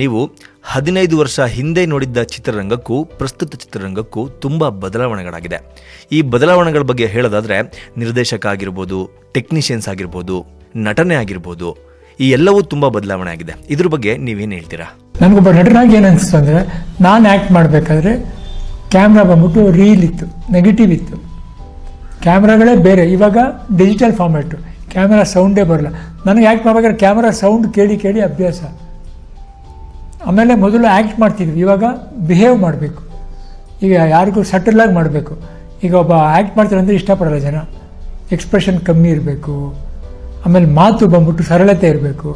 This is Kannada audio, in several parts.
ನೀವು ಹದಿನೈದು ವರ್ಷ ಹಿಂದೆ ನೋಡಿದ್ದ ಚಿತ್ರರಂಗಕ್ಕೂ ಪ್ರಸ್ತುತ ಚಿತ್ರರಂಗಕ್ಕೂ ತುಂಬ ಬದಲಾವಣೆಗಳಾಗಿದೆ. ಈ ಬದಲಾವಣೆಗಳ ಬಗ್ಗೆ ಹೇಳೋದಾದರೆ ನಿರ್ದೇಶಕ ಆಗಿರ್ಬೋದು ಟೆಕ್ನಿಷಿಯನ್ಸ್ ಆಗಿರ್ಬೋದು, ನಟನೆ ಆಗಿರ್ಬೋದು, ಈ ಎಲ್ಲವೂ ತುಂಬ ಬದಲಾವಣೆ ಆಗಿದೆ. ಇದ್ರ ಬಗ್ಗೆ ನೀವೇನು ಹೇಳ್ತೀರಾ? ನನಗೊಬ್ಬ ನಟನಾಗಿ ಏನು ಅನಿಸ್ತು ಅಂದರೆ, ನಾನು ಆ್ಯಕ್ಟ್ ಮಾಡಬೇಕಾದ್ರೆ ಕ್ಯಾಮ್ರಾ ಬಂದ್ಬಿಟ್ಟು ರೀಲ್ ಇತ್ತು ನೆಗೆಟಿವ್ ಇತ್ತು. ಕ್ಯಾಮ್ರಾಗಳೇ ಬೇರೆ, ಇವಾಗ ಡಿಜಿಟಲ್ ಫಾರ್ಮ್ಯಾಟು ಕ್ಯಾಮ್ರಾ ಸೌಂಡೇ ಬರಲ್ಲ. ನನಗೆ ಆ್ಯಕ್ಟ್ ಮಾಡ್ಬೇಕಾದ್ರೆ ಕ್ಯಾಮ್ರಾ ಸೌಂಡ್ ಕೇಳಿ ಕೇಳಿ ಅಭ್ಯಾಸ. ಆಮೇಲೆ ಮೊದಲು ಆ್ಯಕ್ಟ್ ಮಾಡ್ತಿದ್ವಿ. ಇವಾಗ ಬಿಹೇವ್ ಮಾಡಬೇಕು. ಈಗ ಯಾರಿಗೂ ಸಟಲಾಗಿ ಮಾಡಬೇಕು. ಈಗ ಒಬ್ಬ ಆ್ಯಕ್ಟ್ ಮಾಡ್ತಾರೆ ಅಂದರೆ ಇಷ್ಟಪಡಲ್ಲ ಜನ. ಎಕ್ಸ್ಪ್ರೆಷನ್ ಕಮ್ಮಿ ಇರಬೇಕು. ಆಮೇಲೆ ಮಾತು ಬಂದ್ಬಿಟ್ಟು ಸರಳತೆ ಇರಬೇಕು.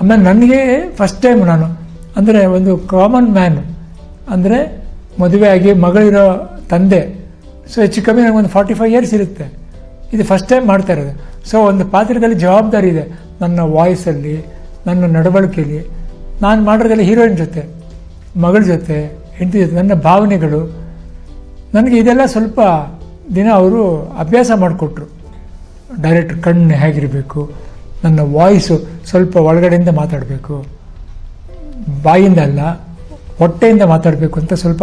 ಆಮೇಲೆ ನನಗೆ ಫಸ್ಟ್ ಟೈಮ್ ನಾನು, ಅಂದರೆ ಒಂದು ಕಾಮನ್ ಮ್ಯಾನ್ ಅಂದರೆ ಮದುವೆ ಆಗಿ ಮಗಳಿರೋ ತಂದೆ. ಸೊ ಹೆಚ್ಚು ಕಮ್ಮಿ ನನಗೆ ಒಂದು ಫಾರ್ಟಿ ಫೈವ್ ಇಯರ್ಸ್ ಇರುತ್ತೆ. ಇದು ಫಸ್ಟ್ ಟೈಮ್ ಮಾಡ್ತಾ ಇರೋದು. ಸೊ ಒಂದು ಪಾತ್ರದಲ್ಲಿ ಜವಾಬ್ದಾರಿ ಇದೆ. ನನ್ನ ವಾಯ್ಸಲ್ಲಿ ನನ್ನ ನಡವಳಿಕೆಯಲ್ಲಿ ನಾನು ಮಾಡೋದೆಲ್ಲ ಹೀರೋಯಿನ್ ಜೊತೆ, ಮಗಳ ಜೊತೆ, ಹೆಂಡತಿ ಜೊತೆ, ನನ್ನ ಭಾವನೆಗಳು. ನನಗೆ ಇದೆಲ್ಲ ಸ್ವಲ್ಪ ದಿನ ಅವರು ಅಭ್ಯಾಸ ಮಾಡಿಕೊಟ್ರು. ಡೈರೆಕ್ಟ್ರ್ ಕಣ್ಣು ಹೇಗಿರಬೇಕು, ನನ್ನ ವಾಯ್ಸು ಸ್ವಲ್ಪ ಒಳಗಡೆಯಿಂದ ಮಾತಾಡಬೇಕು. ಬಾಯಿಂದ ಅಲ್ಲ, ಹೊಟ್ಟೆಯಿಂದ ಮಾತಾಡಬೇಕು ಅಂತ ಸ್ವಲ್ಪ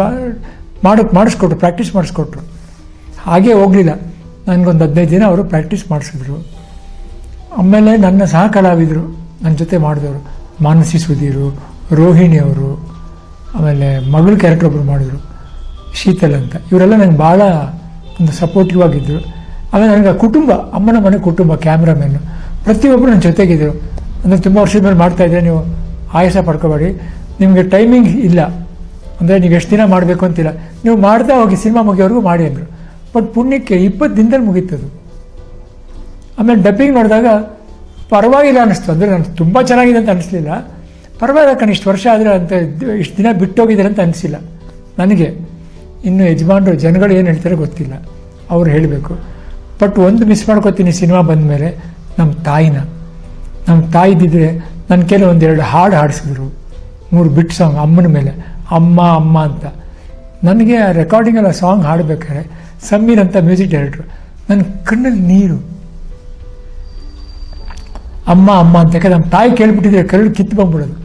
ಮಾಡೋಕ್ಕೆ ಮಾಡಿಸ್ಕೊಟ್ರು, ಪ್ರಾಕ್ಟೀಸ್ ಮಾಡಿಸ್ಕೊಟ್ರು. ಹಾಗೇ ಹೋಗಲಿಲ್ಲ. ನನಗೊಂದು ಹದಿನೈದು ದಿನ ಅವರು ಪ್ರಾಕ್ಟೀಸ್ ಮಾಡಿಸಿದ್ರು. ಆಮೇಲೆ ನನ್ನ ಸಹ ಕಲಾವಿದರು ನನ್ನ ಜೊತೆ ಮಾಡಿದವರು. ಮಾನಸಿ ಸುಧೀರು ರೋಹಿಣಿ ಅವರು ಆಮೇಲೆ ಮಗಳ ಕ್ಯಾರೆಕ್ಟರ್ ಒಬ್ಬರು ಮಾಡಿದ್ರು, ಶೀತಲ್ ಅಂತ. ಇವರೆಲ್ಲ ನಂಗೆ ಭಾಳ ಒಂದು ಸಪೋರ್ಟಿವ್ ಆಗಿದ್ದರು ಆಮೇಲೆ ನನಗೆ ಕುಟುಂಬ, ಅಮ್ಮನ ಮನೆ ಕುಟುಂಬ ಕ್ಯಾಮ್ರಾಮ್ಯಾನು ಪ್ರತಿಯೊಬ್ಬರು ನನ್ನ ಜೊತೆಗಿದ್ದರು ಅಂದರೆ ತುಂಬ ವರ್ಷದ ಮೇಲೆ ಇದ್ದೆ ನೀವು ಆಯಾಸ ಪಡ್ಕೋಬೇಡಿ. ನಿಮಗೆ ಟೈಮಿಂಗ್ ಇಲ್ಲ. ಅಂದರೆ ನೀವು ಎಷ್ಟು ದಿನ ಮಾಡಬೇಕು ಅಂತಿಲ್ಲ. ನೀವು ಮಾಡ್ತಾ ಹೋಗಿ ಸಿನಿಮಾ ಮುಗಿಯೋವರೆಗೂ ಮಾಡಿ ಅಂದರು. ಬಟ್ ಪುಣ್ಯಕ್ಕೆ ಇಪ್ಪತ್ತು ದಿನದಲ್ಲಿ ಮುಗೀತದು. ಆಮೇಲೆ ಡಬ್ಬಿಂಗ್ ನೋಡಿದಾಗ ಪರವಾಗಿಲ್ಲ ಅನ್ನಿಸ್ತು. ಅಂದರೆ ನನಗೆ ತುಂಬ ಚೆನ್ನಾಗಿದೆ ಅಂತ ಅನಿಸ್ಲಿಲ್ಲ. ಪರವಾಗಿಲ್ಲ ಕಣ, ಇಷ್ಟು ವರ್ಷ ಆದರೆ ಅಂತ, ಇಷ್ಟು ದಿನ ಬಿಟ್ಟೋಗಿದ್ದಾರೆ ಅಂತ ಅನಿಸಿಲ್ಲ. ನನಗೆ. ಇನ್ನು ಯಜಮಾನರು, ಜನಗಳು ಏನು ಹೇಳ್ತಾರೆ ಗೊತ್ತಿಲ್ಲ. ಅವ್ರು ಹೇಳಬೇಕು. ಬಟ್ ಒಂದು ಮಿಸ್ ಮಾಡ್ಕೋತೀನಿ ಸಿನಿಮಾ ಬಂದ ಮೇಲೆ ನಮ್ಮ ತಾಯಿನ ನಮ್ಮ ತಾಯಿದ್ದಿದ್ರೆ ನನ್ನ ಕೈಲಿ ಒಂದೆರಡು ಹಾಡು ಹಾಡಿಸಿದ್ರು. ಮೂರು ಬಿಟ್ ಸಾಂಗ್, ಅಮ್ಮನ ಮೇಲೆ. ಅಮ್ಮ ಅಮ್ಮ ಅಂತ. ನನಗೆ ಆ ರೆಕಾರ್ಡಿಂಗಲ್ಲ ಸಾಂಗ್ ಹಾಡಬೇಕಾದ್ರೆ ಸಮೀರ್ ಅಂತ ಮ್ಯೂಸಿಕ್ ಡೈರೆಕ್ಟ್ರು ನನ್ನ ಕಣ್ಣಲ್ಲಿ ನೀರು. ಅಮ್ಮ ಅಮ್ಮ ಅಂತ ಯಾಕಂದ್ರೆ ನಮ್ಮ ತಾಯಿ ಕೇಳ್ಬಿಟ್ಟಿದ್ರೆ ಕರಡು ಕಿತ್ತು ಬಂದ್ಬಿಡೋದು.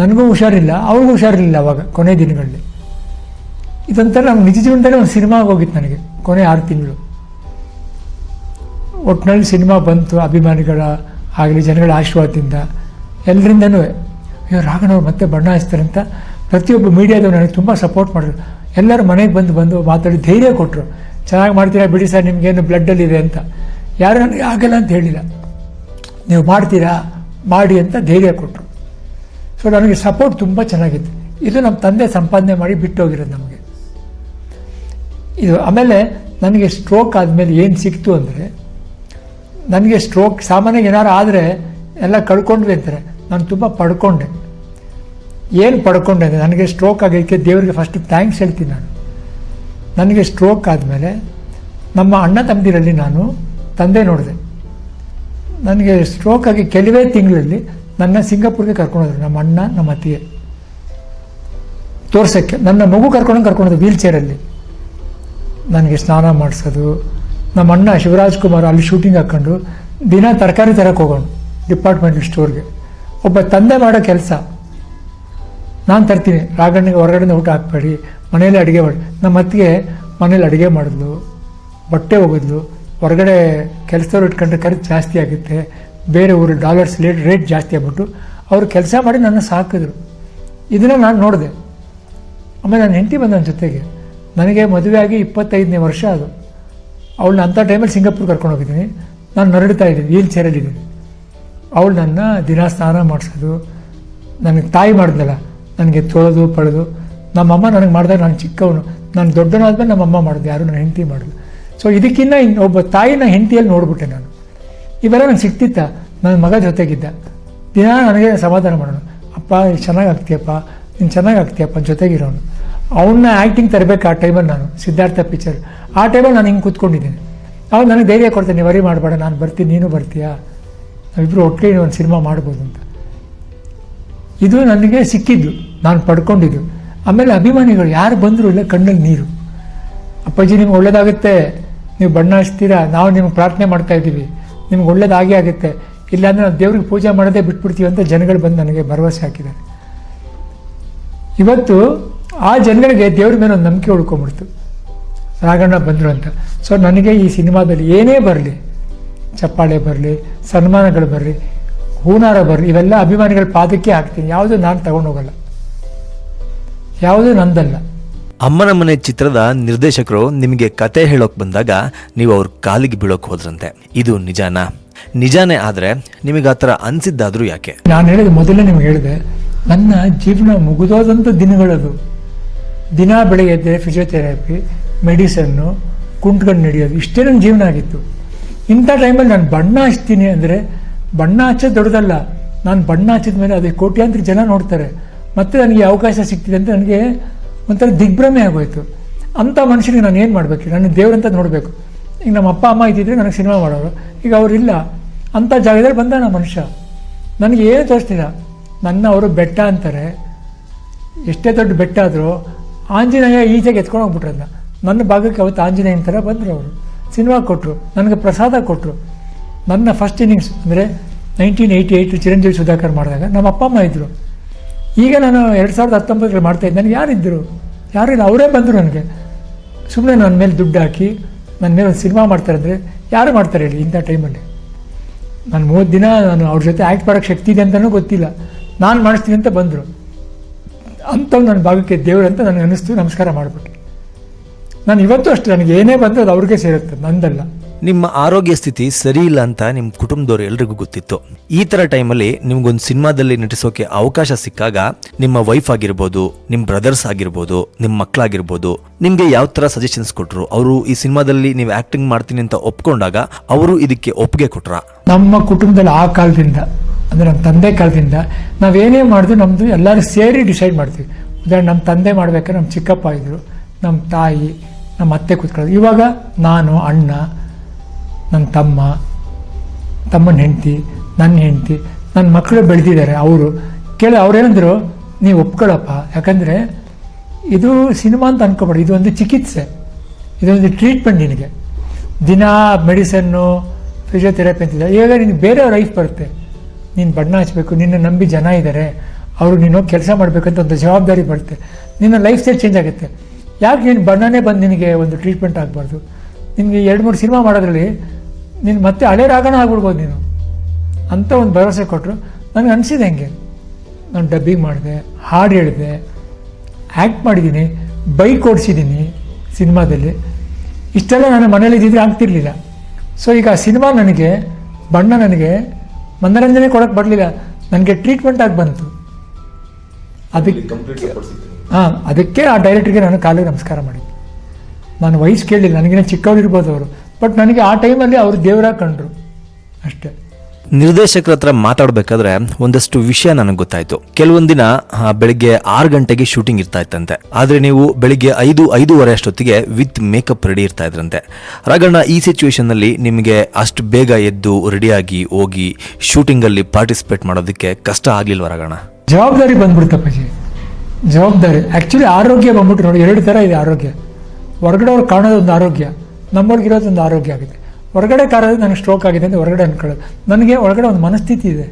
ನನಗೂ ಹುಷಾರಿಲ್ಲ, ಅವ್ರಿಗೂ ಹುಷಾರಿಲ್ಲ ಅವಾಗ, ಕೊನೆ ದಿನಗಳಲ್ಲಿ. ಇದೊಂಥರ ನಮ್ಮ ನಿಜ ಜೀವನದಲ್ಲಿ ಒಂದು ಸಿನಿಮಾಗೆ ಹೋಗಿತ್ತು ನನಗೆ, ಕೊನೆ ಆರು ತಿಂಗಳು. ಒಟ್ಟಿನಲ್ಲಿ ಸಿನಿಮಾ ಬಂತು, ಅಭಿಮಾನಿಗಳ ಆಗಲಿ, ಜನಗಳ ಆಶೀರ್ವಾದದಿಂದ ಎಲ್ಲರಿಂದನೂ ಅಯ್ಯೋ ರಾಘನವ್ರು ಮತ್ತೆ ಬಣ್ಣ ಹಚ್ತಾರೆ ಅಂತ ಪ್ರತಿಯೊಬ್ಬ ಮೀಡಿಯಾದವ್ರು ನನಗೆ ತುಂಬ ಸಪೋರ್ಟ್ ಮಾಡಿದ್ರು. ಎಲ್ಲರೂ ಮನೆಗೆ ಬಂದು ಬಂದು ಮಾತಾಡಿ ಧೈರ್ಯ ಕೊಟ್ಟರು ಚೆನ್ನಾಗಿ ಮಾಡ್ತೀರಾ ಬಿಡಿ ಸರ್, ನಿಮಗೇನು ಬ್ಲಡ್ಡಲ್ಲಿದೆ ಅಂತ. ಯಾರು ನನಗೆ ಆಗಲ್ಲ ಅಂತ ಹೇಳಿಲ್ಲ. ನೀವು ಮಾಡ್ತೀರಾ, ಮಾಡಿ ಅಂತ ಧೈರ್ಯ ಕೊಟ್ಟರು ಸೊ ನನಗೆ ಸಪೋರ್ಟ್ ತುಂಬ ಚೆನ್ನಾಗಿತ್ತು. ಇದು ನಮ್ಮ ತಂದೆ ಸಂಪಾದನೆ ಮಾಡಿ ಬಿಟ್ಟು ಹೋಗಿರೋದು ನಮಗೆ. ಇದು ಆಮೇಲೆ ನನಗೆ ಸ್ಟ್ರೋಕ್ ಆದಮೇಲೆ ಏನು ಸಿಕ್ತು ಅಂದರೆ, ನನಗೆ ಸ್ಟ್ರೋಕ್ ಸಾಮಾನ್ಯ ಏನಾರು ಆದರೆ ಎಲ್ಲ ಕಳ್ಕೊಂಡ್ವಿ ಅಂತಾರೆ. ನಾನು ತುಂಬ ಪಡ್ಕೊಂಡೆ. ಏನು ಪಡ್ಕೊಂಡೆ ಅಂದರೆ, ನನಗೆ ಸ್ಟ್ರೋಕ್ ಆಗೋಕ್ಕೆ ದೇವರಿಗೆ ಫಸ್ಟ್ ಥ್ಯಾಂಕ್ಸ್ ಹೇಳ್ತೀನಿ ನಾನು. ನನಗೆ ಸ್ಟ್ರೋಕ್ ಆದಮೇಲೆ ನಮ್ಮ ಅಣ್ಣ ತಮ್ಮದಿರಲ್ಲಿ ನಾನು ತಂದೆ ನೋಡಿದೆ. ನನಗೆ ಸ್ಟ್ರೋಕ್ ಆಗಿ ಕೆಲವೇ ತಿಂಗಳಲ್ಲಿ ನನ್ನ ಸಿಂಗಾಪುರ್ಗೆ ಕರ್ಕೊಂಡೋದ್ರು, ನಮ್ಮ ಅಣ್ಣ, ನಮ್ಮ ಅತ್ತಿಗೆ. ತೋರ್ಸೋಕ್ಕೆ, ನನ್ನ ಮಗು ಕರ್ಕೊಂಡು ಕರ್ಕೊಂಡೋದು ವೀಲ್ ಚೇರಲ್ಲಿ ನನಗೆ ಸ್ನಾನ ಮಾಡಿಸೋದು. ನಮ್ಮ ಅಣ್ಣ ಶಿವರಾಜ್ ಕುಮಾರ್ ಅಲ್ಲಿ ಶೂಟಿಂಗ್ ಹಾಕ್ಕೊಂಡು ದಿನ ತರಕಾರಿ ತರಕ್ಕೆ ಹೋಗೋಣ ಡಿಪಾರ್ಟ್ಮೆಂಟಲ್ ಸ್ಟೋರ್ಗೆ ಒಬ್ಬ ತಂದೆ ಮಾಡೋ ಕೆಲಸ. ನಾನು ತರ್ತೀನಿ, ರಾಗಣ್ಣಿಗೆ ಹೊರಗಡೆ ಊಟ ಹಾಕ್ಬೇಡಿ, ಮನೇಲಿ ಅಡುಗೆ ಮಾಡಿ, ನಮ್ಮ ಅತ್ತಿಗೆ ಮನೇಲಿ ಅಡುಗೆ ಮಾಡಿದ್ಲು, ಬಟ್ಟೆ ಒಗೆದ್ಲು ಹೊರಗಡೆ ಕೆಲಸದವ್ರು ಇಟ್ಕೊಂಡ್ರೆ ಖರ್ಚು ಜಾಸ್ತಿ ಆಗುತ್ತೆ, ಬೇರೆ ಊರು ಡಾಲರ್ಸ್ ಲೇಟ್ ರೇಟ್ ಜಾಸ್ತಿ ಆಗ್ಬಿಟ್ಟು ಅವರು ಕೆಲಸ ಮಾಡಿ ನನ್ನ ಸಾಕಿದ್ರು. ಇದನ್ನು ನಾನು ನೋಡಿದೆ. ಆಮೇಲೆ ನನ್ನ ಹೆಂಡತಿ ಬಂದ ನನ್ನ ಜೊತೆಗೆ. ನನಗೆ ಮದುವೆ ಆಗಿ ಇಪ್ಪತ್ತೈದನೇ ವರ್ಷ ಅದು. ಅವಳನ್ನ ಅಂಥ ಟೈಮಲ್ಲಿ ಸಿಂಗಾಪುರ್ ಕರ್ಕೊಂಡು ಹೋಗಿದ್ದೀನಿ. ನಾನು ನರಡ್ತಾ ಇದ್ದೀನಿ ವೀಲ್ ಚೇರಲ್ಲಿದ್ದೀನಿ ಅವಳು ನನ್ನ ದಿನ ಸ್ನಾನ ಮಾಡಿಸೋದು. ನನಗೆ ತಾಯಿ ಮಾಡಿದ್ನಲ್ಲ ನನಗೆ ತೊಳೆದು, ಪಳೆದು. ನಮ್ಮಮ್ಮ ನನಗೆ ಮಾಡಿದಾಗ ನಾನು ಚಿಕ್ಕವನು. ನಾನು ದೊಡ್ಡನಾದ್ಮೇಲೆ ನಮ್ಮಮ್ಮ ಮಾಡಿದೆ, ಯಾರು ನನ್ನ ಹೆಂಡತಿ ಮಾಡಿದ್ರು ಸೊ ಇದಕ್ಕಿಂತ ಇನ್ನು ಒಬ್ಬ ತಾಯಿನ ಹೆಂಡತಿಯಲ್ಲಿ ನೋಡ್ಬಿಟ್ಟೆ ನಾನು. ಇವೆಲ್ಲ ನಂಗೆ ಸಿಕ್ತಿತ್ತ. ನನ್ನ ಮಗ ಜೊತೆಗಿದ್ದ. ದಿನ ನನಗೆ ಸಮಾಧಾನ ಮಾಡೋಣ. ಅಪ್ಪ ಚೆನ್ನಾಗಿ ಆಗ್ತೀಯಪ್ಪ. ನೀನು ಚೆನ್ನಾಗಿ ಆಗ್ತೀಯಪ್ಪ. ಜೊತೆಗಿರೋನು. ಅವನ್ನ ಆ್ಯಕ್ಟಿಂಗ್ ತರಬೇಕು ಆ ಟೈಮಲ್ಲಿ ನಾನು, ಸಿದ್ಧಾರ್ಥ ಪಿಕ್ಚರ್ ಆ ಟೈಮಲ್ಲಿ ನಾನು ಹಿಂಗೆ ಕೂತ್ಕೊಂಡಿದ್ದೀನಿ. ಅವಾಗ ನನಗೆ ಧೈರ್ಯ ಕೊಡ್ತೇನೆ ವರಿ ಮಾಡಬೇಡ. ನಾನು ಬರ್ತೀನಿ. ನೀನು ಬರ್ತೀಯಾ? ನಾವಿಬ್ಬರು ಒಟ್ಟಿಗೆ ಒಂದು ಸಿನಿಮಾ ಮಾಡ್ಬೋದು ಅಂತ. ಇದು ನನಗೆ ಸಿಕ್ಕಿದ್ದು. ನಾನು ಪಡ್ಕೊಂಡಿದ್ದು. ಆಮೇಲೆ ಅಭಿಮಾನಿಗಳು ಯಾರು ಬಂದರೂ ಇಲ್ಲ ಕಣ್ಣಲ್ಲಿ ನೀರು. ಅಪ್ಪಾಜಿ, ನಿಮ್ಗೆ ಒಳ್ಳೇದಾಗುತ್ತೆ. ನೀವು ಬಣ್ಣ ಹಚ್ತೀರಾ? ನಾವು ನಿಮ್ಗೆ ಪ್ರಾರ್ಥನೆ ಮಾಡ್ತಾ ಇದ್ದೀವಿ. ನಿಮ್ಗೆ ಒಳ್ಳೇದಾಗೇ ಆಗುತ್ತೆ. ಇಲ್ಲಾಂದ್ರೆ ನಾವು ದೇವ್ರಿಗೆ ಪೂಜೆ ಮಾಡೋದೇ ಬಿಟ್ಬಿಡ್ತೀವಿ ಅಂತ ಜನಗಳು ಬಂದು ನನಗೆ ಭರವಸೆ ಹಾಕಿದ್ದಾರೆ. ಇವತ್ತು ಆ ಜನಗಳಿಗೆ ದೇವ್ರ ಮೇಲೆ ಒಂದು ನಂಬಿಕೆ ಉಳ್ಕೊಂಬಿಡ್ತು ರಾಘಣ್ಣ ಬಂದರು ಅಂತ. ಸೊ ನನಗೆ ಈ ಸಿನಿಮಾದಲ್ಲಿ ಏನೇ ಬರಲಿ, ಚಪ್ಪಾಳೆ ಬರಲಿ, ಸನ್ಮಾನಗಳು ಬರಲಿ, ಹೂನಾರ ಬರಲಿ, ಇವೆಲ್ಲ ಅಭಿಮಾನಿಗಳ ಪಾದಕ್ಕೆ ಹಾಕ್ತೀನಿ. ಯಾವುದು ನಾನು ತಗೊಂಡೋಗಲ್ಲ ಯಾವುದು ನಂದಲ್ಲ. ಅಮ್ಮನ ಮನೆ ಚಿತ್ರದ ನಿರ್ದೇಶಕರು ನಿಮಗೆ ಕತೆ ಹೇಳೋಕ್ ಬಂದಾಗ ನೀವು ಅವ್ರ ಕಾಲಿಗೆ ಬೀಳೋಕ್ ಹೋದ್ರಂತೆ. ಇದು ನಿಜಾನಾ? ನಿಜಾನೇ ಆದ್ರೆ ನಿಮಗೆ ಆ ಥರ ಅನ್ಸಿದ್ದಾದ್ರೂ ಯಾಕೆ? ನಾನು ಹೇಳಿದ ಮೊದಲೇ ನಿಮ್ಗೆ ಹೇಳಿದೆ, ನನ್ನ ಜೀವನ ಮುಗಿದೋದಂಥ ದಿನಗಳದು. ದಿನ ಬೆಳಗ್ಗೆ ಫಿಸಿಯೋಥೆರಪಿ ಮೆಡಿಸನ್ನು ಕುಂಟ್ಕೊಂಡು ನಡೆಯೋದು, ಇಷ್ಟೇ ನನ್ನ ಜೀವನ ಆಗಿತ್ತು. ಇಂಥ ಟೈಮಲ್ಲಿ ನಾನು ಬಣ್ಣ ಹಚ್ತೀನಿ ಅಂದರೆ, ಬಣ್ಣ ಹಚ್ಚೋದು ದೊಡ್ಡದಲ್ಲ. ನಾನು ಬಣ್ಣ ಹಚ್ಚಿದ ಮೇಲೆ ಅದೇ ಕೋಟ್ಯಾಂತರ ಜನ ನೋಡ್ತಾರೆ. ಮತ್ತೆ ನನಗೆ ಅವಕಾಶ ಸಿಗ್ತಿದೆ ಅಂತ ನನಗೆ ಒಂಥರ ದಿಗ್ಭ್ರಮೆ ಆಗೋಯ್ತು. ಅಂಥ ಮನುಷ್ಯನಿಗೆ ನಾನು ಏನು ಮಾಡಬೇಕು? ನನ್ನ ದೇವ್ರಂತ ನೋಡಬೇಕು. ಈಗ ನಮ್ಮ ಅಪ್ಪ, ಅಮ್ಮ ಇದ್ದಿದ್ರೆ ನನಗೆ ಸಿನಿಮಾ ಮಾಡೋರು. ಈಗ ಅವರಿಲ್ಲ ಅಂಥ ಜಾಗದಲ್ಲಿ ಬಂದ ನಾ ಮನುಷ್ಯ. ನನಗೆ ಏನು ತೋರಿಸ್ತಿಲ್ಲ. ನನ್ನ ಅವರು ಬೆಟ್ಟ ಅಂತಾರೆ. ಎಷ್ಟೇ ದೊಡ್ಡ ಬೆಟ್ಟ ಆದರೂ ಆಂಜನೇಯ ಈಚೆಗೆ ಎತ್ಕೊಂಡು ಹೋಗ್ಬಿಟ್ರನ್ನ ನನ್ನ ಭಾಗಕ್ಕೆ ಅವತ್ತು ಆಂಜನೇಯನ ಥರ ಬಂದರು ಅವರು. ಸಿನಿಮಾ ಕೊಟ್ಟರು ನನಗೆ ಪ್ರಸಾದ ಕೊಟ್ಟರು ನನ್ನ ಫಸ್ಟ್ ಇನ್ನಿಂಗ್ಸ್ ಅಂದರೆ nineteen eighty eight Chiranjeevi Sudhakar ಮಾಡಿದಾಗ ನಮ್ಮ ಅಪ್ಪ, ಅಮ್ಮ ಇದ್ದರು ಈಗ ನಾನು ಎರಡು ಸಾವಿರದ ಹತ್ತೊಂಬತ್ತರಲ್ಲಿ ಮಾಡ್ತಾಯಿದ್ದೆ ನನಗೆ ಯಾರಿದ್ದರು ಯಾರು ಇಲ್ಲ ಅವರೇ ಬಂದರು ನನಗೆ. ಸುಮ್ಮನೆ ನನ್ನ ಮೇಲೆ ದುಡ್ಡು ಹಾಕಿ ನನ್ನ ಮೇಲೆ ಒಂದು ಸಿನಿಮಾ ಮಾಡ್ತಾರೆ ಅಂದರೆ ಯಾರು ಮಾಡ್ತಾರೆ ಹೇಳಿ ಇಂಥ ಟೈಮಲ್ಲಿ ನಾನು ಮೂವತ್ತು ದಿನ ನಾನು ಅವ್ರ ಜೊತೆ ಆ್ಯಕ್ಟ್ ಮಾಡೋಕ್ಕೆ ಶಕ್ತಿ ಇದೆ ಅಂತಲೂ ಗೊತ್ತಿಲ್ಲ. ನಾನು ಮಾಡಿಸ್ತೀನಿ ಅಂತ ಬಂದರು. ಅಂಥವು ನನ್ನ ಭಾಗಕ್ಕೆ ದೇವರು ಅಂತ ನನಗೆ ಅನ್ನಿಸ್ತು, ನಮಸ್ಕಾರ ಮಾಡಿಬಿಟ್ಟು ನಾನು ಇವತ್ತು ಅಷ್ಟೇ, ನನಗೆ ಏನೇ ಬಂದರೂ ಅದು ಅವ್ರಿಗೆ ಸೇರುತ್ತೆ, ನಂದಲ್ಲ. ನಿಮ್ಮ ಆರೋಗ್ಯ ಸ್ಥಿತಿ ಸರಿ ಇಲ್ಲ ಅಂತ ನಿಮ್ಮ ಕುಟುಂಬದವರು ಎಲ್ರಿಗೂ ಗೊತ್ತಿತ್ತು. ಈ ತರ ಟೈಮಲ್ಲಿ ನಿಮ್ಗೊಂದು ಸಿನಿಮಾದಲ್ಲಿ ನಟಿಸೋಕೆ ಅವಕಾಶ ಸಿಕ್ಕಾಗ ನಿಮ್ಮ ವೈಫ್ ಆಗಿರ್ಬೋದು ನಿಮ್ಮ ಬ್ರದರ್ಸ್ ಆಗಿರ್ಬೋದು ನಿಮ್ಮ ಮಕ್ಕಳಾಗಿರ್ಬೋದು ನಿಮ್ಗೆ ಯಾವ ತರ ಸಜೆಷನ್ಸ್ ಕೊಟ್ರು, ಅವರು ಈ ಸಿನಿಮಾದಲ್ಲಿ ನೀವು ಆಕ್ಟಿಂಗ್ ಮಾಡ್ತೀನಿ ಅಂತ ಒಪ್ಕೊಂಡಾಗ ಅವರು ಇದಕ್ಕೆ ಒಪ್ಪಿಗೆ ಕೊಟ್ರ? ನಮ್ಮ ಕುಟುಂಬದಲ್ಲಿ ಆ ಕಾಲದಿಂದ, ಅಂದರೆ ನಮ್ಮ ತಂದೆ ಕಾಲದಿಂದ ನಾವೇನೇ ಮಾಡಿದ್ರು ನಮ್ಮದು ಎಲ್ಲರೂ ಸೇರಿ ಡಿಸೈಡ್ ಮಾಡ್ತೀವಿ. ಉದಾಹರಣೆ ನಮ್ಮ ತಂದೆ ಮಾಡ್ಬೇಕಾದ್ರೆ ನಮ್ಮ ಚಿಕ್ಕಪ್ಪ ಇದ್ದರು ನಮ್ಮ ತಾಯಿ, ನಮ್ಮ ಅತ್ತೆ ಕೂತ್ಕೊಳ್ಳೋದು ಇವಾಗ ನಾನು, ಅಣ್ಣ ನನ್ನ ತಮ್ಮ, ತಮ್ಮನ ಹೆಂಡತಿ, ನನ್ನ ಹೆಂಡತಿ, ನನ್ನ ಮಕ್ಕಳು ಬೆಳೆದಿದ್ದಾರೆ, ಅವರು. ಕೇಳಿ, ಅವ್ರೇನಂದ್ರು, ನೀವು ಒಪ್ಕೊಳ್ಳಪ್ಪ. ಯಾಕಂದರೆ, ಇದು ಸಿನಿಮಾ ಅಂತ ಅನ್ಕೋಬೇಡಿ, ಇದು ಒಂದು ಚಿಕಿತ್ಸೆ. ಇದೊಂದು ಟ್ರೀಟ್ಮೆಂಟ್ ನಿನಗೆ. ದಿನ ಮೆಡಿಸನ್ನು ಫಿಸಿಯೋಥೆರಪಿ ಅಂತಿದೆ. ಈಗ ನಿನಗೆ ಬೇರೆ ಲೈಫ್ ಬರುತ್ತೆ. ನೀನು ಬಣ್ಣ ಹಚ್ಚಬೇಕು ನಿನ್ನ ನಂಬಿ ಜನ ಇದ್ದಾರೆ ಅವರು ನೀನು ಕೆಲಸ ಮಾಡಬೇಕಂತ ಒಂದು ಜವಾಬ್ದಾರಿ ಬರುತ್ತೆ. ನಿನ್ನ ಲೈಫ್ ಸ್ಟೈಲ್ ಚೇಂಜ್ ಆಗುತ್ತೆ. ಯಾಕೆ ನೀನು ಬಣ್ಣನೇ ಬಂದು ನಿನಗೆ ಒಂದು ಟ್ರೀಟ್ಮೆಂಟ್ ಆಗಬಾರ್ದು? ನಿನಗೆ ಎರಡು, ಮೂರು ಸಿನಿಮಾ ಮಾಡೋದ್ರಲ್ಲಿ ನೀನು ಮತ್ತೆ ಹಳೆ ರಾಗಣ ಆಗ್ಬಿಡ್ಬೋದು ನೀನು. ಅಂತ ಒಂದು ಭರವಸೆ ಕೊಟ್ಟರು ನನಗೆ ಅನಿಸಿದೆ ಹೆಂಗೆ. ನಾನು ಡಬ್ಬಿಂಗ್ ಮಾಡಿದೆ ಹಾಡು ಹೇಳಿದೆ ಆ್ಯಕ್ಟ್ ಮಾಡಿದ್ದೀನಿ ಬೈಕ್ ಓಡಿಸಿದ್ದೀನಿ ಸಿನಿಮಾದಲ್ಲಿ. ಇಷ್ಟೆಲ್ಲ ನಾನು ಮನೇಲಿ ಇದ್ದಿದ್ರೆ ಆಗ್ತಿರ್ಲಿಲ್ಲ. ಸೊ ಈಗ ಆ ಸಿನಿಮಾ ನನಗೆ ಬಣ್ಣ ನನಗೆ ಮನೋರಂಜನೆ ಕೊಡೋಕ್ಕೆ ಬರಲಿಲ್ಲ. ನನಗೆ ಟ್ರೀಟ್ಮೆಂಟ್ ಆಗಿ ಬಂತು. ಅದಕ್ಕೆ ಹಾಂ ಅದಕ್ಕೆ ಆ ಡೈರೆಕ್ಟ್ರಿಗೆ ನಾನು ಕಾಲಿಗೆ ನಮಸ್ಕಾರ ಮಾಡಿದ್ದೆ. ನಾನು ವಯಸ್ಸು ಕೇಳಲಿಲ್ಲ. ನನಗಿನ ಚಿಕ್ಕವ್ರು ಇರ್ಬೋದು ಅವರು. ಬಟ್ ನನಗೆ ಆ ಟೈಮಲ್ಲಿ ಅವರು ದೇವರ ಕಂಡ್ರು. ಅಷ್ಟೇ. ನಿರ್ದೇಶಕರ ಹತ್ರ ಮಾತಾಡಬೇಕಾದ್ರೆ ಒಂದಷ್ಟು ವಿಷಯ ನನಗೆ ಗೊತ್ತಾಯ್ತು. ಕೆಲವೊಂದಿನ ದಿನ ಬೆಳಿಗ್ಗೆ ಆರು ಗಂಟೆಗೆ ಶೂಟಿಂಗ್ ಇರ್ತಾ ಇತ್ತಂತೆ. ಆದ್ರೆ ನೀವು ಬೆಳಿಗ್ಗೆ ಐದು ಐದೂವರೆ ಅಷ್ಟೊತ್ತಿಗೆ ವಿತ್ ಮೇಕಪ್ ರೆಡಿ ಇರ್ತಾ ಇದ್ರಂತೆ. ರಾಗಣ್ಣ ಈ ಸಿಚುವೇಶನ್ನಲ್ಲಿ ನಿಮಗೆ ಅಷ್ಟು ಬೇಗ ಎದ್ದು ರೆಡಿಯಾಗಿ ಹೋಗಿ ಶೂಟಿಂಗಲ್ಲಿ ಪಾರ್ಟಿಸಿಪೇಟ್ ಮಾಡೋದಕ್ಕೆ ಕಷ್ಟ ಆಗ್ಲಿಲ್ವ ರಾಗಣ್ಣ? ಜವಾಬ್ದಾರಿ ಬಂದ್ಬಿಡ್ತಪ್ಪ ಜವಾಬ್ದಾರಿ. ಆ್ಯಕ್ಚುಲಿ ಆರೋಗ್ಯ ಬಂದ್ಬಿಟ್ಟು ನೋಡಿ ಎರಡು ಥರ ಇದೆ ಆರೋಗ್ಯ. ಹೊರಗಡೆ ಅವ್ರು ಕಾಣೋದೊಂದು ಆರೋಗ್ಯ. ನಮ್ಮೊಳಗಿರೋದೊಂದು ಆರೋಗ್ಯ ಆಗಿದೆ. ಹೊರಗಡೆ ಕಾರೋದು ನನಗೆ ಸ್ಟ್ರೋಕ್ ಆಗಿದೆ ಅಂತ ಹೊರಗಡೆ ಅನ್ಕೊಳ್ಳೋದು. ನನಗೆ ಒಳಗಡೆ ಒಂದು ಮನಸ್ಥಿತಿ ಇದೆ.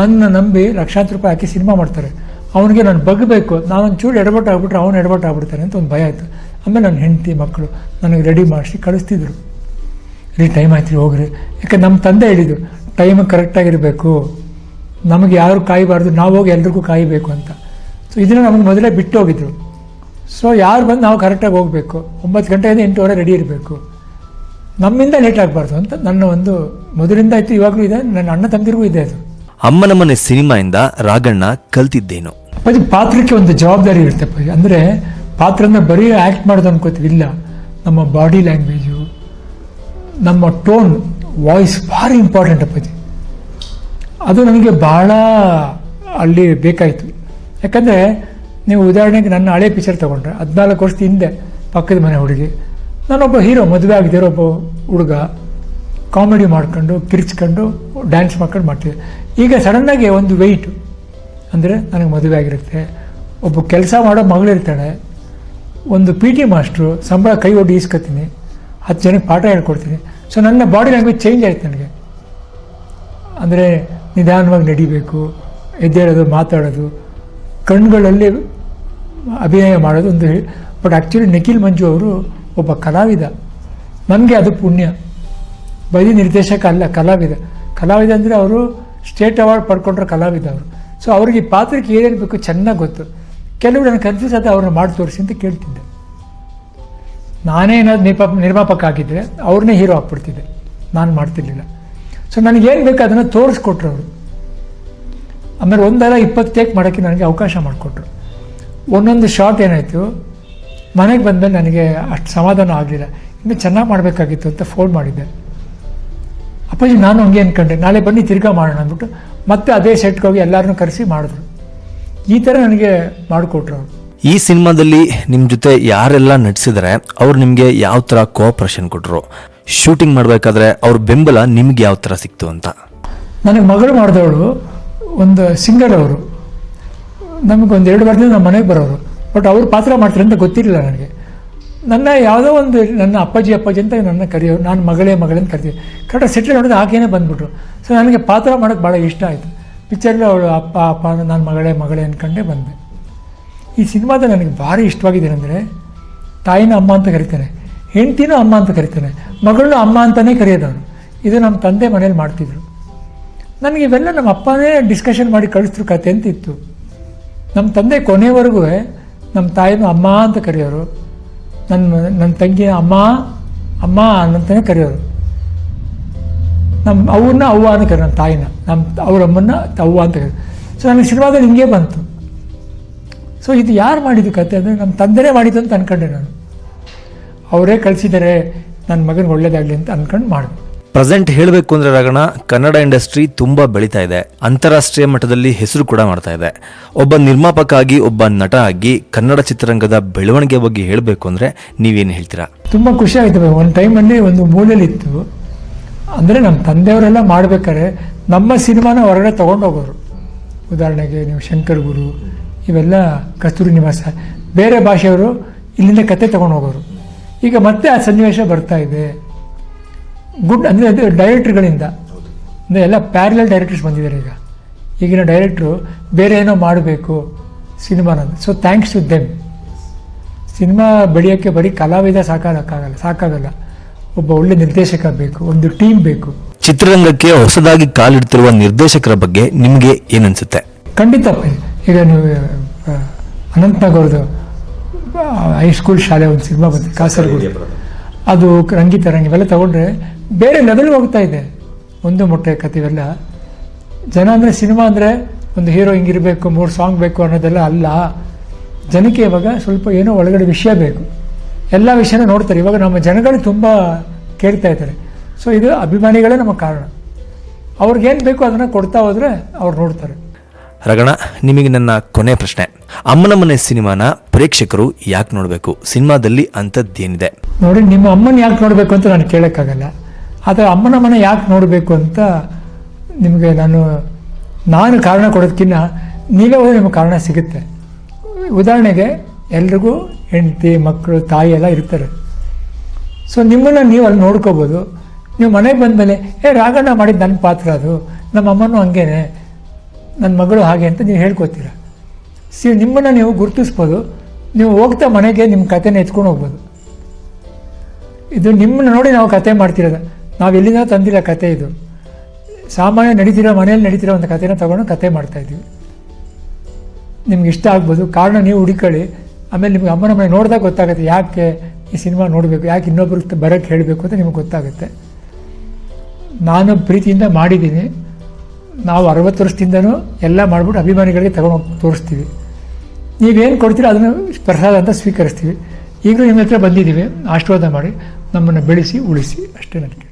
ನನ್ನ ನಂಬಿ ಲಕ್ಷಾಂತರ ರೂಪಾಯಿ ಹಾಕಿ ಸಿನಿಮಾ ಮಾಡ್ತಾರೆ. ಅವನಿಗೆ ನಾನು ಬಗ್ಬೇಕು ನಾನೊಂದು ಚೂರು ಎಡಬಟ್ಟು ಆಗ್ಬಿಟ್ರೆ ಅವನು ಎಡಬಟ್ಟು ಆಗ್ಬಿಡ್ತಾನೆ ಅಂತ ಒಂದು ಭಯ ಆಯಿತು. ಆಮೇಲೆ ನನ್ನ ಹೆಂಡತಿ ಮಕ್ಕಳು ನನಗೆ ರೆಡಿ ಮಾಡಿಸಿ ಕಳಿಸ್ತಿದ್ರು. ರೀ ಟೈಮ್ ಆಯ್ತು ರೀ ಹೋಗ್ರಿ. ಯಾಕೆ ನಮ್ಮ ತಂದೆ ಹೇಳಿದ್ರು ಟೈಮ್ ಕರೆಕ್ಟಾಗಿರಬೇಕು ನಮಗೆ ಯಾರು ಕಾಯಬಾರ್ದು, ನಾವು ಹೋಗಿ ಎಲ್ರಿಗೂ ಕಾಯಬೇಕು ಅಂತ. ಸೊ ಇದನ್ನು ನಮಗೆ ಮೊದಲೇ ಬಿಟ್ಟು ಹೋಗಿದ್ರು. ಸೊ ಯಾರು ಬಂದು ನಾವು ಕರೆಕ್ಟಾಗಿ ಹೋಗಬೇಕು? ಒಂಬತ್ತು ಗಂಟೆಯಿಂದ ಎಂಟುವರೆ ರೆಡಿ ಇರಬೇಕು. ನಮ್ಮಿಂದ ಲೇಟ್ ಆಗಬಾರ್ದು ಅಂತ ನನ್ನ ಒಂದು ಮೊದಲಿಂದ ಆಯಿತು ಇವಾಗಲೂ ಇದೆ. ನನ್ನ ಅಣ್ಣ ತಂದಿರಿಗೂ ಇದೆ ಅದು. ಅಮ್ಮನ ಮನೆ ಸಿನಿಮಾಯಿಂದ ರಾಗಣ್ಣ ಕಲ್ತಿದ್ದೇನು? ಅದು ಪಾತ್ರಕ್ಕೆ ಒಂದು ಜವಾಬ್ದಾರಿ ಇರುತ್ತೆ ಅಂದರೆ ಪಾತ್ರನ ಬರೀ ಆ್ಯಕ್ಟ್ ಮಾಡೋದು ಅನ್ಕೋತೀವಿ. ಇಲ್ಲ ನಮ್ಮ ಬಾಡಿ ಲ್ಯಾಂಗ್ವೇಜು ನಮ್ಮ ಟೋನ್ ವಾಯ್ಸ್ ಭಾರಿ ಇಂಪಾರ್ಟೆಂಟ್ ಅಪ್ಪಾಜಿ ಅದು ನನಗೆ ಭಾಳ ಅಲ್ಲಿ ಬೇಕಾಯಿತು. ಯಾಕಂದರೆ ನೀವು ಉದಾಹರಣೆಗೆ ನನ್ನ ಹಳೆ ಪಿಕ್ಚರ್ ತಗೊಂಡ್ರೆ, ಹದಿನಾಲ್ಕು ವರ್ಷದ ಹಿಂದೆ ಪಕ್ಕದ ಮನೆ ಹುಡುಗಿ, ನಾನೊಬ್ಬ ಹೀರೋ ಮದುವೆ ಆಗಿದ್ದಿರೋ ಒಬ್ಬ ಹುಡುಗ ಕಾಮಿಡಿ ಮಾಡ್ಕೊಂಡು, ಕಿರ್ಚ್ಕೊಂಡು ಡ್ಯಾನ್ಸ್ ಮಾಡ್ಕೊಂಡು ಮಾಡ್ತಿದ್ದೆ. ಈಗ ಸಡನ್ನಾಗಿ ಒಂದು ವೆಯ್ಟ್ ಅಂದರೆ ನನಗೆ ಮದುವೆ ಆಗಿರುತ್ತೆ, ಒಬ್ಬ ಕೆಲಸ ಮಾಡೋ ಮಗಳಿರ್ತಾಳೆ ಒಂದು ಪಿ ಟಿ ಮಾಸ್ಟ್ರು ಸಂಬಳ ಕೈ ಒಡ್ಡಿ ಈಸ್ಕೊತೀನಿ, ಹತ್ತು ಜನಕ್ಕೆ ಪಾಠ ಹೇಳ್ಕೊಡ್ತೀನಿ. ಸೊ ನನ್ನ ಬಾಡಿ ಲ್ಯಾಂಗ್ವೇಜ್ ಚೇಂಜ್ ಆಯಿತು ನನಗೆ. ಅಂದರೆ ನಿಧಾನವಾಗಿ ನಡಿಬೇಕು, ಎದ್ದೇಳೋದು, ಮಾತಾಡೋದು, ಕಣ್ಣುಗಳಲ್ಲಿ ಅಭಿನಯ ಮಾಡೋದು ಒಂದು ಬಟ್ ಆ್ಯಕ್ಚುಲಿ ನಿಖಿಲ್ ಮಂಜು ಅವರು ಒಬ್ಬ ಕಲಾವಿದ. ನನಗೆ ಅದು ಪುಣ್ಯ. ಬರೀ ನಿರ್ದೇಶಕ ಅಲ್ಲ, ಕಲಾವಿದ. ಕಲಾವಿದ ಅಂದರೆ ಅವರು ಸ್ಟೇಟ್ ಅವಾರ್ಡ್ ಪಡ್ಕೊಂಡ್ರೆ ಕಲಾವಿದ ಅವರು. ಸೊ ಅವ್ರಿಗೆ ಈ ಪಾತ್ರಕ್ಕೆ ಏನೇನು ಬೇಕು ಚೆನ್ನಾಗಿ ಗೊತ್ತು. ಕೆಲವರು ನನಗೆ ಕನ್ಫ್ಯೂಸ್ ಆದ ಅವ್ರನ್ನ ಮಾಡಿ ತೋರಿಸಿ ಅಂತ ಕೇಳ್ತಿದ್ದೆ. ನಾನೇ ಏನಾದ್ರು ನಿರ್ಮಾಪ, ನಿರ್ಮಾಪಕ ಆಗಿದ್ದರೆ ಅವ್ರನ್ನೇ ಹೀರೋ ಆಗ್ಬಿಡ್ತಿದ್ದೆ. ನಾನು ಮಾಡ್ತಿರ್ಲಿಲ್ಲ. ಸೊ ನನಗೇನು ಬೇಕು ಅದನ್ನು ತೋರಿಸ್ಕೊಟ್ರು ಅವರು. ಆಮೇಲೆ ಒಂದಲ್ಲ ಇಪ್ಪತ್ತು ಟೇಕ್ ಮಾಡೋಕ್ಕೆ ನನಗೆ ಅವಕಾಶ ಮಾಡಿಕೊಟ್ರು. ಒಂದೊಂದು ಶಾಟ್ ಏನಾಯಿತು? ಮನೆಗೆ ಬಂದಮೇಲೆ ನನಗೆ ಅಷ್ಟು ಸಮಾಧಾನ ಆಗಲಿಲ್ಲ. ಇನ್ನು ಚೆನ್ನಾಗಿ ಮಾಡಬೇಕಾಗಿತ್ತು ಅಂತ ಫೋನ್ ಮಾಡಿದ್ದೆ. ಅಪ್ಪಾಜಿ ನಾನು ಹಂಗೆ ಅಂದ್ಕೊಂಡೆ ನಾಳೆ ಬನ್ನಿ ತಿರ್ಗಾ ಮಾಡೋಣ ಅಂದ್ಬಿಟ್ಟು ಮತ್ತೆ ಅದೇ ಸೆಟ್ಗೆ ಹೋಗಿ ಎಲ್ಲರನ್ನೂ ಕರೆಸಿ ಮಾಡಿದ್ರು. ಈ ಥರ ನನಗೆ ಮಾಡಿಕೊಟ್ರು ಅವರು. ಈ ಸಿನಿಮಾದಲ್ಲಿ ನಿಮ್ಮ ಜೊತೆ ಯಾರೆಲ್ಲ ನಟಿಸಿದರೆ ಅವ್ರು ನಿಮಗೆ ಯಾವ ಥರ ಕೋಆಪ್ರೇಷನ್ ಕೊಟ್ಟರು ಶೂಟಿಂಗ್ ಮಾಡಬೇಕಾದ್ರೆ ಅವ್ರ ಬೆಂಬಲ ನಿಮ್ಗೆ ಯಾವ ಥರ ಸಿಕ್ತು ಅಂತ? ನನಗೆ ಮಗಳು ಮಾಡಿದವಳು ಒಂದು ಸಿಂಗರ್ ಅವರು. ನಮಗೊಂದು ಎರಡು ವರ್ಷದಿಂದ ನಮ್ಮ ಮನೆಗೆ ಬರೋರು. ಬಟ್ ಅವ್ರು ಪಾತ್ರ ಮಾಡ್ತಾರೆ ಅಂತ ಗೊತ್ತಿರಲಿಲ್ಲ ನನಗೆ. ನನ್ನ ಯಾವುದೋ ಒಂದು ನನ್ನ ಅಪ್ಪಾಜಿ ಅಪ್ಪಾಜಿ ಅಂತ ನನ್ನ ಕರೆಯೋರು ನಾನು ಮಗಳೇ ಮಗಳೇ ಅಂತ ಕರಿತೀವಿ. ಕರೆಕ್ಟ್ ಸೆಟ್ಲ್ ನೋಡಿದ್ರೆ ಆಕೆಯೇ ಬಂದ್ಬಿಟ್ರು. ಸೊ ನನಗೆ ಪಾತ್ರ ಮಾಡೋಕ್ಕೆ ಭಾಳ ಇಷ್ಟ ಆಯಿತು. ಪಿಕ್ಚರಲ್ಲಿ ಅವಳು ಅಪ್ಪ ಅಪ್ಪ ನಾನು ಮಗಳೇ ಮಗಳೇ ಅಂದ್ಕೊಂಡೇ ಬಂದೆ. ಈ ಸಿನಿಮಾದ ನನಗೆ ಭಾರಿ ಇಷ್ಟವಾಗಿದೆ ಅಂದರೆ ತಾಯಿನ ಅಮ್ಮ ಅಂತ ಕರಿತಾನೆ ಹೆಂಡ್ತಿನೂ ಅಮ್ಮ ಅಂತ ಕರಿತಾನೆ ಮಗಳನ್ನೂ ಅಮ್ಮ ಅಂತಲೇ ಕರೆಯೋದವನು ಇದು ನಮ್ಮ ತಂದೆ ಮನೇಲಿ ಮಾಡ್ತಿದ್ರು. ನನಗೆ ಇವೆಲ್ಲ ನಮ್ಮ ಅಪ್ಪನೇ ಡಿಸ್ಕಷನ್ ಮಾಡಿ ಕಳಿಸಿದ್ರು ಕತೆ ಅಂತ ಇತ್ತು. ನಮ್ಮ ತಂದೆ ಕೊನೆವರೆಗೂ ನಮ್ಮ ತಾಯಿನೂ ಅಮ್ಮ ಅಂತ ಕರೆಯೋರು. ನನ್ನ ನನ್ನ ತಂಗಿನ ಅಮ್ಮ ಅಮ್ಮ ಅಂತಲೇ ಕರೆಯೋರು. ನಮ್ಮ ಅವ್ರನ್ನ ಅವ್ವ ಅಂತ ಕರೆ ನಮ್ಮ ತಾಯಿನ. ನಮ್ಮ ಅವ್ರ ಅಮ್ಮನ್ನ ಅವ್ವ ಅಂತ ಕರೆ ಸೊ ನನಗೆ ಸಿನಿಮಾದಲ್ಲಿ ಹಿಂಗೆ ಬಂತು. ಸೊ ಇದು ಯಾರು ಮಾಡಿದ್ದು ಕತೆ ಅಂದರೆ ನಮ್ಮ ತಂದೆನೇ ಮಾಡಿದ್ದು ಅಂತ ಅನ್ಕೊಂಡೆ ನಾನು. ಅವರೇ ಕಳಿಸಿದ್ದಾರೆ, ನನ್ನ ಮಗನಿಗೆ ಒಳ್ಳೇದಾಗಲಿ ಅಂತ ಅನ್ಕೊಂಡು ಮಾಡಿದೆ. ಪ್ರೆಸೆಂಟ್ ಹೇಳಬೇಕು ಅಂದರೆ ರಾಗಣ, ಕನ್ನಡ ಇಂಡಸ್ಟ್ರಿ ತುಂಬ ಬೆಳೀತಾ ಇದೆ. ಅಂತಾರಾಷ್ಟ್ರೀಯ ಮಟ್ಟದಲ್ಲಿ ಹೆಸರು ಕೂಡ ಮಾಡ್ತಾ ಇದೆ. ಒಬ್ಬ ನಿರ್ಮಾಪಕ ಆಗಿ ಒಬ್ಬ ನಟ ಆಗಿ ಕನ್ನಡ ಚಿತ್ರರಂಗದ ಬೆಳವಣಿಗೆ ಬಗ್ಗೆ ಹೇಳಬೇಕು ಅಂದರೆ ನೀವೇನು ಹೇಳ್ತೀರಾ? ತುಂಬ ಖುಷಿ ಆಯಿತು ಒಂದು ಟೈಮಲ್ಲಿ ಒಂದು ಮೂಲೆಯಲ್ಲಿ ಇತ್ತು. ಅಂದರೆ ನಮ್ಮ ತಂದೆಯವರೆಲ್ಲ ಮಾಡಬೇಕಾದ್ರೆ ನಮ್ಮ ಸಿನಿಮಾನ ಹೊರಗಡೆ ಹೋಗೋರು. ಉದಾಹರಣೆಗೆ ನೀವು ಶಂಕರ್ ಗುರು, ಇವೆಲ್ಲ ಕಸ್ತೂರಿ ನಿವಾಸ. ಬೇರೆ ಭಾಷೆಯವರು ಇಲ್ಲಿಂದ ಕತೆ ತೊಗೊಂಡು ಹೋಗೋರು. ಈಗ ಮತ್ತೆ ಆ ಸನ್ನಿವೇಶ ಬರ್ತಾ ಇದೆ. ಗುಡ್ ಅಂದರೆ ಅದು ಡೈರೆಕ್ಟ್ರ್ಗಳಿಂದ ಅಂದರೆ ಎಲ್ಲ ಪ್ಯಾರಲಲ್ ಡೈರೆಕ್ಟರ್ಸ್ ಬಂದಿದ್ದಾರೆ ಈಗ. ಈಗಿನ ಡೈರೆಕ್ಟ್ರು ಬೇರೆ ಏನೋ ಮಾಡಬೇಕು ಸಿನಿಮಾನ so thanks to them cinema ಬೆಳೆಯೋಕ್ಕೆ ಬರೀ ಕಲಾವಿದ ಸಾಕಾಗಕ್ಕಾಗಲ್ಲ ಸಾಕಾಗಲ್ಲ. ಒಬ್ಬ ಒಳ್ಳೆ ನಿರ್ದೇಶಕ ಬೇಕು ಒಂದು ಟೀಮ್ ಬೇಕು. ಚಿತ್ರರಂಗಕ್ಕೆ ಹೊಸದಾಗಿ ಕಾಲಿಡ್ತಿರುವ ನಿರ್ದೇಶಕರ ಬಗ್ಗೆ ನಿಮಗೆ ಏನನ್ಸುತ್ತೆ? ಖಂಡಿತ. ಈಗ ನೀವು ಆ, ಅನಂತ್ನಾಗ್ ಅವ್ರದ್ದು ಹೈಸ್ಕೂಲ್ ಶಾಲೆ ಒಂದು ಸಿನಿಮಾ ಬಂತು ಕಾಸರಗೋಡು. ಅದು ರಂಗಿ ಇವೆಲ್ಲ ತಗೊಂಡ್ರೆ ಬೇರೆ ಲೆವೆಲ್ ಹೋಗ್ತಾ ಇದೆ. ಒಂದು ಮೊಟ್ಟೆ ಕತೆ ಇವೆಲ್ಲ. ಜನ ಅಂದರೆ ಸಿನಿಮಾ ಅಂದರೆ ಒಂದು ಹೀರೋ ಹಿಂಗಿರಬೇಕು ಮೂರು ಸಾಂಗ್ ಬೇಕು ಅನ್ನೋದೆಲ್ಲ ಅಲ್ಲ. ಜನಕ್ಕೆ ಇವಾಗ ಸ್ವಲ್ಪ ಏನೋ ಒಳಗಡೆ ವಿಷಯ ಬೇಕು. ಎಲ್ಲ ವಿಷಯನೂ ನೋಡ್ತಾರೆ. ಇವಾಗ ನಮ್ಮ ಜನಗಳು ತುಂಬ ಕೇಳ್ತಾ ಇದ್ದಾರೆ. ಸೊ ಇದು ಅಭಿಮಾನಿಗಳೇ ನಮ್ಮ ಕಾರಣ. ಅವ್ರಿಗೇನು ಬೇಕು ಅದನ್ನು ಕೊಡ್ತಾ ಹೋದರೆ ಅವ್ರು ನೋಡ್ತಾರೆ. ರಗಣ, ನಿಮಗೆ ನನ್ನ ಕೊನೆ ಪ್ರಶ್ನೆ. ಅಮ್ಮನ ಮನೆ ಸಿನಿಮಾನ ಪ್ರೇಕ್ಷಕರು ಯಾಕೆ ನೋಡಬೇಕು? ಸಿನಿಮಾದಲ್ಲಿ ಅಂಥದ್ದೇನಿದೆ? ನೋಡಿ, ನಿಮ್ಮ ಅಮ್ಮನ ಯಾಕೆ ನೋಡಬೇಕು ಅಂತ ನಾನು ಕೇಳೋಕ್ಕಾಗಲ್ಲ. ಆದರೆ ಅಮ್ಮನ ಮನೆ ಯಾಕೆ ನೋಡಬೇಕು ಅಂತ ನಿಮಗೆ ನಾನು ನಾನು ಕಾರಣ ಕೊಡೋದಕ್ಕಿಂತ ನೀವೇ ಹೋದರೆ ನಿಮಗೆ ಕಾರಣ ಸಿಗುತ್ತೆ. ಉದಾಹರಣೆಗೆ, ಎಲ್ರಿಗೂ ಹೆಂಡತಿ ಮಕ್ಕಳು ತಾಯಿ ಎಲ್ಲ ಇರ್ತಾರೆ. ಸೊ ನಿಮ್ಮನ್ನು ನೀವು ಅಲ್ಲಿ ನೋಡ್ಕೋಬೋದು. ನೀವು ಮನೆಗೆ ಬಂದಮೇಲೆ, ಏ ರಾಗಣ್ಣ ಮಾಡಿದ್ದು ನನ್ನ ಪಾತ್ರ ಅದು. ನಮ್ಮ ಅಮ್ಮನೂ ಹಂಗೇನೆ. ನನ್ನ ಮಗಳು ಹಾಗೆ ಅಂತ ನೀವು ಹೇಳ್ಕೊತೀರ? ಸಿ, ನಿಮ್ಮನ್ನು ನೀವು ಗುರುತಿಸ್ಬೋದು. ನೀವು ಹೋಗ್ತಾ ಮನೆಗೆ ನಿಮ್ಮ ಕತೆನ ಎತ್ಕೊಂಡು ಹೋಗ್ಬೋದು. ಇದು ನಿಮ್ಮನ್ನ ನೋಡಿ ನಾವು ಕತೆ ಮಾಡ್ತಿರೋದು. ನಾವು ಎಲ್ಲಿಂದ ತಂದಿರೋ ಕತೆ ಇದು. ಸಾಮಾನ್ಯ ನಡೀತಿರೋ, ಮನೆಯಲ್ಲಿ ನಡೀತಿರೋ ಒಂದು ಕತೆನ ತಗೊಂಡು ಕತೆ ಮಾಡ್ತಾ ಇದ್ದೀವಿ. ನಿಮ್ಗೆ ಇಷ್ಟ ಆಗ್ಬೋದು. ಕಾರಣ ನೀವು ಹುಡುಕೊಳ್ಳಿ ಆಮೇಲೆ ನಿಮ್ಗೆ ಅಮ್ಮನ ಮನೆ ನೋಡಿದಾಗ ಗೊತ್ತಾಗುತ್ತೆ ಯಾಕೆ ಈ ಸಿನಿಮಾ ನೋಡಬೇಕು, ಯಾಕೆ ಇನ್ನೊಬ್ರಿಗೆ ಬರೋಕ್ಕೆ ಹೇಳಬೇಕು ಅಂತ ನಿಮ್ಗೆ ಗೊತ್ತಾಗುತ್ತೆ. ನಾನು ಪ್ರೀತಿಯಿಂದ ಮಾಡಿದ್ದೀನಿ. ನಾವು ಅರವತ್ತು ವರ್ಷದಿಂದನೂ ಎಲ್ಲ ಮಾಡಿಬಿಟ್ಟು ಅಭಿಮಾನಿಗಳಿಗೆ ತಗೊಂಡು ತೋರಿಸ್ತೀವಿ. ನೀವೇನು ಕೊಡ್ತೀರೋ ಅದನ್ನು ಪ್ರಸಾದ ಅಂತ ಸ್ವೀಕರಿಸ್ತೀವಿ. ಈಗಲೂ ನಿಮ್ಮ ಹತ್ರ ಬಂದಿದ್ದೀವಿ. ಆಶೀರ್ವಾದ ಮಾಡಿ ನಮ್ಮನ್ನು ಬೆಳೆಸಿ ಉಳಿಸಿ. ಅಷ್ಟೇ ನನಗೆ.